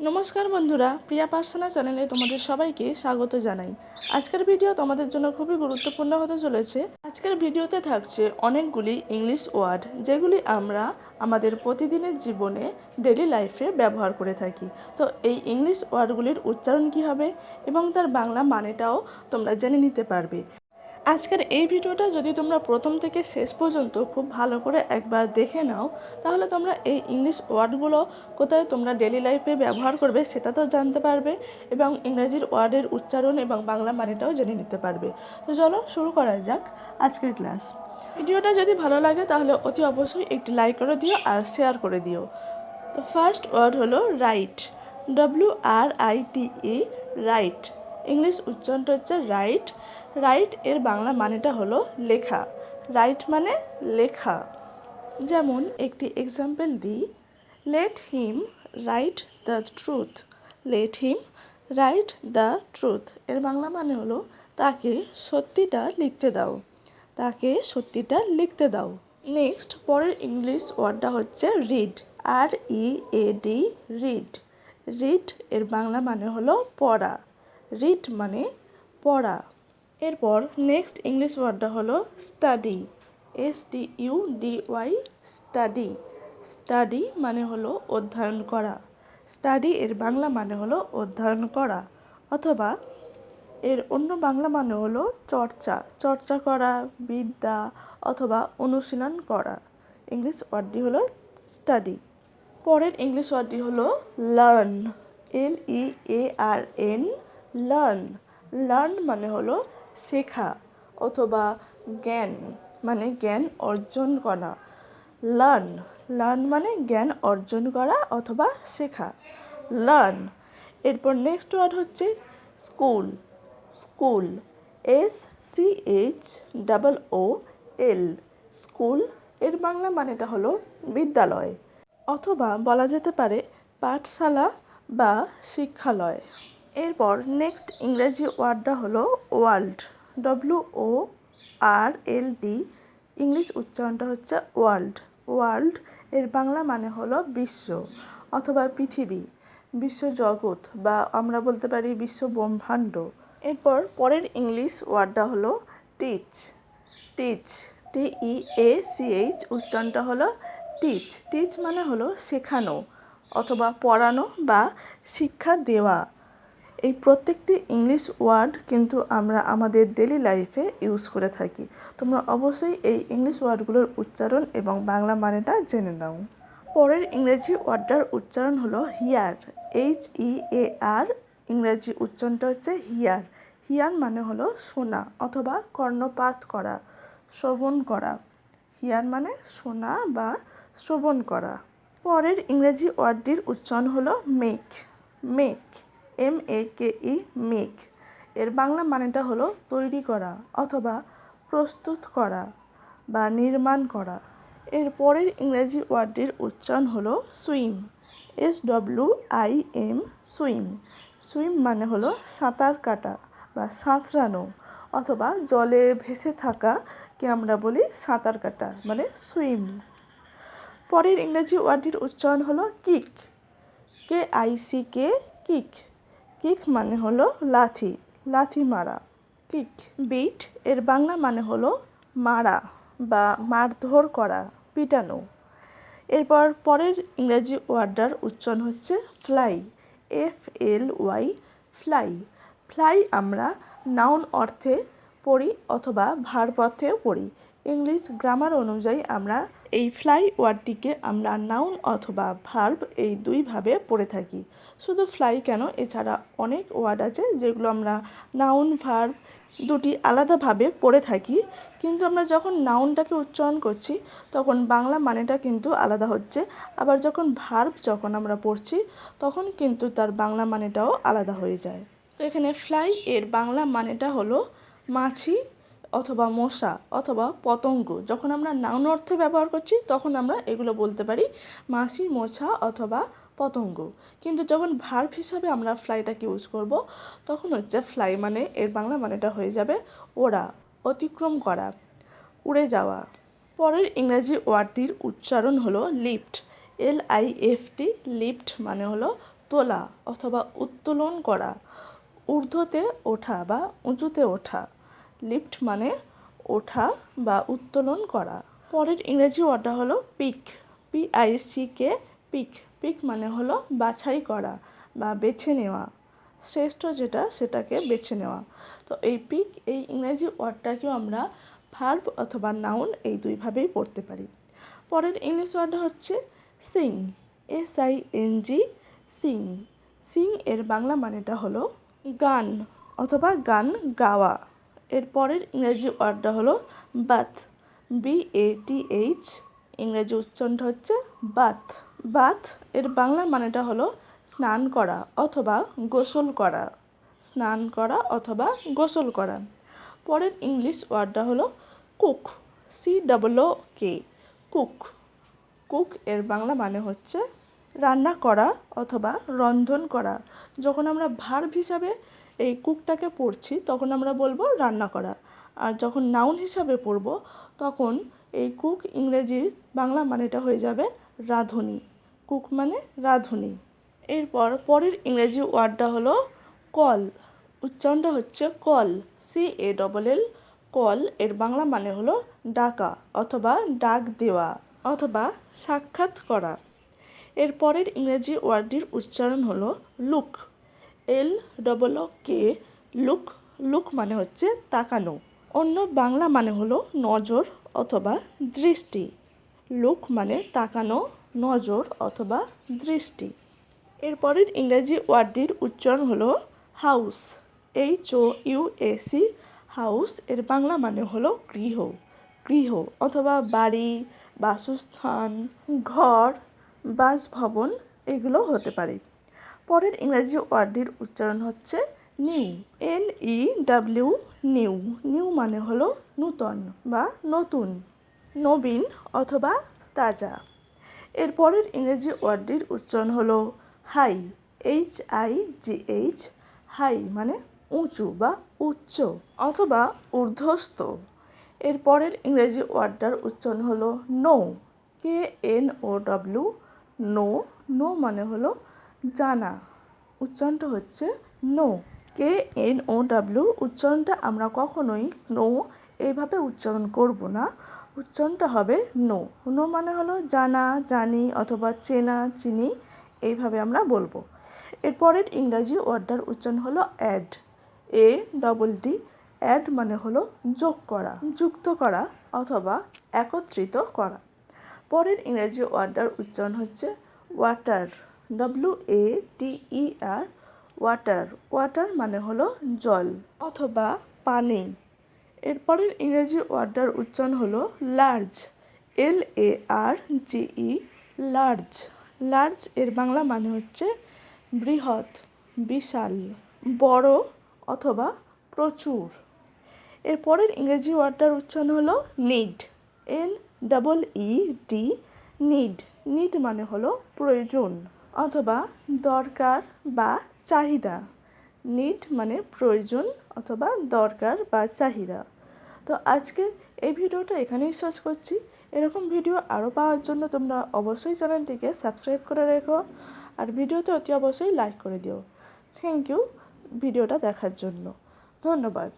নমস্কার বন্ধুরা, প্রিয়া পার্সোনা চ্যানেলে তোমাদের সবাইকে স্বাগত জানাই। আজকের ভিডিও তোমাদের জন্য খুবই গুরুত্বপূর্ণ হতে চলেছে। আজকের ভিডিওতে থাকছে অনেকগুলি ইংলিশ ওয়ার্ড যেগুলি আমরা আমাদের প্রতিদিনের জীবনে ডেলি লাইফে ব্যবহার করে থাকি। তো এই ইংলিশ ওয়ার্ডগুলির উচ্চারণ কী হবে এবং তার বাংলা মানেটাও তোমরা জেনে নিতে পারবে। আজকের এই ভিডিওটা যদি তোমরা প্রথম থেকে শেষ পর্যন্ত খুব ভালো করে একবার দেখে নাও, তাহলে তোমরা এই ইংলিশ ওয়ার্ডগুলো কোথায় তোমরা ডেলি লাইফে ব্যবহার করবে সেটা তো জানতে পারবে এবং ইংরেজির ওয়ার্ডের উচ্চারণ এবং বাংলা মানেটাও জেনে নিতে পারবে। তো চলো শুরু করা যাক আজকের ক্লাস। ভিডিওটা যদি ভালো লাগে তাহলে অতি অবশ্যই একটি লাইক করে দিও আর শেয়ার করে দিও। তো ফার্স্ট ওয়ার্ড হলো write W R I T E write English উচ্চারণটা হচ্ছে রাইট রাইট এর বাংলা মানেটা হলো লেখা। রাইট মানে লেখা। যেমন একটি এক্সাম্পল দিই। Let him write the truth let him write the truth এর বাংলা মানে হলো তাকে সত্যিটা লিখতে দাও। তাকে সত্যিটা লিখতে দাও। নেক্সট পরের ইংলিশ ওয়ার্ডটা হচ্ছে read R E A D read read এর বাংলা মানে হলো পড়া। রিড মানে পড়া। এরপর নেক্সট ইংলিশ ওয়ার্ডটা হলো study S T U D Y study study মানে হলো অধ্যয়ন করা। স্টাডি এর বাংলা মানে হলো অধ্যয়ন করা। অথবা এর অন্য বাংলা মানে হলো চর্চা। চর্চা করা, বিদ্যা অথবা অনুশীলন করা। ইংলিশ ওয়ার্ডটি হলো স্টাডি পরের ইংলিশ ওয়ার্ডটি হলো learn L E A R N learn learn মানে হলো শেখা অথবা জ্ঞান মানে জ্ঞান অর্জন করা। লার্ন লার্ন মানে জ্ঞান অর্জন করা অথবা শেখা। লার্ন এরপর নেক্সট ওয়ার্ড হচ্ছে school school S C H double O L স্কুলের বাংলা মানেটা হলো বিদ্যালয়। অথবা বলা যেতে পারে পাঠশালা বা শিক্ষালয়। এরপর নেক্সট ইংরেজি ওয়ার্ডটা হলো world W O R L D English উচ্চারণটা হচ্ছে ওয়ার্ল্ড। ওয়ার্ল্ড এর বাংলা মানে হলো বিশ্ব অথবা পৃথিবী, বিশ্ব জগৎ বা আমরা বলতে পারি বিশ্ব ব্রহ্মাণ্ড। এরপর পরের ইংলিশ ওয়ার্ডটা হলো teach teach T E A C H উচ্চারণটা হলো টিচ টিচ মানে হলো শেখানো অথবা পড়ানো বা শিক্ষা দেওয়া। এই প্রত্যেকটি ইংলিশ ওয়ার্ড কিন্তু আমরা আমাদের ডেলি লাইফে ইউজ করে থাকি। তোমরা অবশ্যই এই ইংলিশ ওয়ার্ডগুলোর উচ্চারণ এবং বাংলা মানেটা জেনে নাও। পরের ইংরেজি ওয়ার্ডটার উচ্চারণ হলো হিয়ার এইচ ই এ আর ইংরেজি উচ্চারণটা হচ্ছে হিয়ার হিয়ার মানে হলো শোনা অথবা কর্ণপাত করা, শ্রবণ করা। হিয়ার মানে শোনা বা শ্রবণ করা। পরের ইংরেজি ওয়ার্ডটির উচ্চারণ হলো make make M A K E make. এর বাংলা মানেটা হলো তৈরি করা অথবা প্রস্তুত করা বা নির্মাণ করা। এর পরের ইংরেজি ওয়ার্ডটির উচ্চারণ হলো swim S W I M swim. Swim মানে হলো সাঁতার কাটা বা সাঁতরানো অথবা জলে ভেসে থাকাকে আমরা বলি সাঁতার কাটা মানে সুইম। পরের ইংরেজি ওয়ার্ডটির উচ্চারণ হলো kick, K I C K, kick. Kick মানে হলো লাথি লাথি মারা। কিক, বিট, এর বাংলা মানে হলো মারা বা মারধর করা, পিটানো। এরপর পরের ইংরেজি ওয়ার্ডটার উচ্চারণ হচ্ছে fly, F L Y, fly. Fly আমরা নাউন অর্থে পড়ি অথবা ভার্ব অর্থেও পড়ি। ইংলিশ গ্রামার অনুযায়ী আমরা এই ফ্লাই ওয়ার্ডটিকে আমরা নাউন অথবা ভার্ব এই দুইভাবে পড়ে থাকি। শুধু ফ্লাই কেন? এছাড়া অনেক ওয়ার্ড আছে যেগুলো আমরা নাউন, ভার্ব দুটি আলাদাভাবে পড়ে থাকি। কিন্তু আমরা যখন নাউনটাকে উচ্চারণ করছি, তখন বাংলা মানেটা কিন্তু আলাদা হচ্ছে। আবার যখন ভার্ব যখন আমরা পড়ছি, তখন কিন্তু তার বাংলা মানেটাও আলাদা হয়ে যায়। তো এখানে ফ্লাই এর বাংলা মানেটা হলো মাছি অথবা মশা অথবা পতঙ্গ, যখন আমরা নাউন অর্থে ব্যবহার করছি, তখন আমরা এগুলো বলতে পারি মাছি মশা অথবা পতঙ্গ। কিন্তু যখন ভার্ভ হিসাবে আমরা ফ্লাইটাকে ইউজ করব? তখন হচ্ছে ফ্লাই মানে এর বাংলা মানেটা হয়ে যাবে ওড়া, অতিক্রম করা, উড়ে যাওয়া। পরের ইংরাজি ওয়ার্ডটির উচ্চারণ হলো lift L I F T lift মানে হলো তোলা অথবা উত্তোলন করা, ঊর্ধ্বতে ওঠা বা উঁচুতে ওঠা। লিফট মানে ওঠা বা উত্তোলন করা। পরের ইংরেজি ওয়ার্ডটা হলো pick P I C K pick. Pick মানে হলো বাছাই করা বা বেছে নেওয়া। শ্রেষ্ঠ যেটা, সেটাকে বেছে নেওয়া। তো এই পিক, এই ইংরেজি ওয়ার্ডটাকেও আমরা ভার্ব অথবা নাউন এই দুইভাবেই পড়তে পারি। পরের ইংলিশ ওয়ার্ডটা হচ্ছে sing, S I N G, sing. Sing এর বাংলা মানেটা হলো গান অথবা গান গাওয়া। এর পরের ইংরেজি ওয়ার্ডটা হলো bath B A T H Ingreji উচ্চারণটা হচ্ছে বাথ বাথ এর বাংলা মানেটা হলো স্নান করা অথবা গোসল করা। স্নান করা অথবা গোসল করা। পরের ইংলিশ ওয়ার্ডটা হলো cook C double K cook. Cook এর বাংলা মানে হচ্ছে রান্না করা অথবা রন্ধন করা। যখন আমরা ভার্ব হিসাবে এই কুকটাকে পড়ছি তখন আমরা বলব রান্না করা। আর যখন নাউন হিসাবে পড়ব তখন এই কুক ইংরেজির বাংলা মানেটা হয়ে যাবে রাঁধুনি। কুক মানে রাঁধুনি। এরপর পরের ইংরেজি ওয়ার্ডটা হলো কল। উচ্চারণটা হচ্ছে call C A double L call. এর বাংলা মানে হলো ডাকা অথবা ডাক দেওয়া অথবা সাক্ষাৎ করা। এর পরের ইংরেজি ওয়ার্ডটির উচ্চারণ হলো look L double O K look look মানে হচ্ছে তাকানো। অন্য বাংলা মানে হলো নজর অথবা দৃষ্টি। লুক মানে তাকানো, নজর অথবা দৃষ্টি। এরপরের ইংরেজি ওয়ার্ডটির উচ্চারণ হলো house H O U A C house. এর বাংলা মানে হলো গৃহ গৃহ অথবা বাড়ি, বাসস্থান, ঘর, বাসভবন, এগুলো হতে পারে। পরের ইংরেজি ওয়ার্ডটির উচ্চারণ হচ্ছে new N E W new. New মানে হলো নূতন বা নতুন, নবীন অথবা তাজা। এর পরের ইংরেজি ওয়ার্ডটির উচ্চারণ হলো high H I G H high মানে উঁচু বা উচ্চ অথবা ঊর্ধ্বস্ত এর পরের ইংরেজি ওয়ার্ডটার উচ্চারণ হলো know K N O W know. Know মানে হলো জানা। উচ্চারণটা হচ্ছে know. K N O W উচ্চারণটা আমরা কখনোই নো এইভাবে উচ্চারণ করব না। উচ্চারণটা হবে নো। নো মানে হলো জানা, জানি অথবা চেনা, চিনি এইভাবে আমরা বলব। এরপরের ইংরাজি ওয়ার্ডটার উচ্চারণ হলো add. A double D. Add মানে হলো যোগ করা, যুক্ত করা অথবা একত্রিত করা। পরের ইংরেজি ওয়ার্ডটার উচ্চারণ হচ্ছে water. W A T E R water water মানে হলো জল অথবা পানি। এরপরের ইংরেজি ওয়ার্ডটার উচ্চারণ হলো large L A R G E large large এর বাংলা মানে হচ্ছে বৃহৎ, বিশাল, বড় অথবা প্রচুর। এরপরের ইংরেজি ওয়ার্ডটার উচ্চারণ হলো need N double E D need need মানে হলো প্রয়োজন। অথবা দরকার বা চাহিদা। নিড মানে প্রয়োজন অথবা দরকার বা চাহিদা। তো আজকে এই ভিডিওটা এখানেই শেষ করছি। এরকম ভিডিও আরও পাওয়ার জন্য তোমরা অবশ্যই চ্যানেলটিকে সাবস্ক্রাইব করে রেখো আর ভিডিওতে অতি অবশ্যই লাইক করে দিও। থ্যাংক ইউ ভিডিওটা দেখার জন্য। ধন্যবাদ।